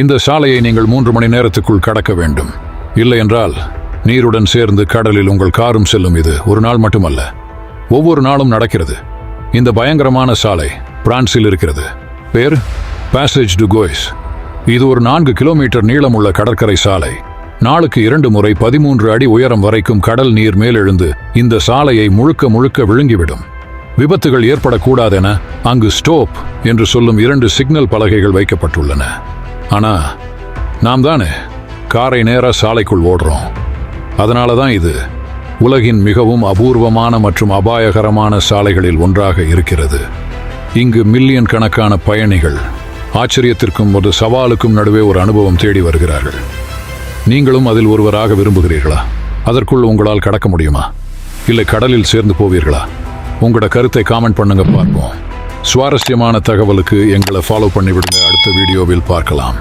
இந்த சாலையை நீங்கள் மூன்று மணி நேரத்துக்குள் கடக்க வேண்டும். இல்லை என்றால் நீருடன் சேர்ந்து கடலில் உங்கள் காரும் செல்லும் இது ஒரு நாள் மட்டுமல்ல. ஒவ்வொரு நாளும் நடக்கிறது. இந்த பயங்கரமான சாலை பிரான்சில் இருக்கிறது. பேர் பாசேஜ் டு கோய்ஸ் இது ஒரு நான்கு கிலோமீட்டர் நீளமுள்ள கடற்கரை சாலை. நாளுக்கு இரண்டு முறை பதிமூன்று அடி உயரம் வரைக்கும் கடல் நீர் மேலெழுந்து இந்த சாலையை முழுக்க முழுக்க விழுங்கிவிடும். விபத்துகள் ஏற்படக்கூடாதென அங்கு ஸ்டோப் என்று சொல்லும் இரண்டு சிக்னல் பலகைகள் வைக்கப்பட்டுள்ளன. ஆனால் நாம் தானே காரை நேராக சாலைக்குள் ஓடுறோம். அதனால தான் இது உலகின் மிகவும் அபூர்வமான மற்றும் அபாயகரமான சாலைகளில் ஒன்றாக இருக்கிறது. இங்கு மில்லியன் கணக்கான பயணிகள் ஆச்சரியத்திற்கும் ஒரு சவாலுக்கும் நடுவே ஒரு அனுபவம் தேடி வருகிறார்கள். நீங்களும் அதில் ஒருவராக விரும்புகிறீர்களா? அதற்குள் உங்களால் கடக்க முடியுமா? இல்லை கடலில் சேர்ந்து போவீர்களா? உங்களோட கருத்தை காமெண்ட் பண்ணுங்க பார்ப்போம். சுவாரஸ்யமான தகவலுக்கு எங்களை ஃபாலோ பண்ணி விடுங்க அடுத்த வீடியோவில் பார்க்கலாம்.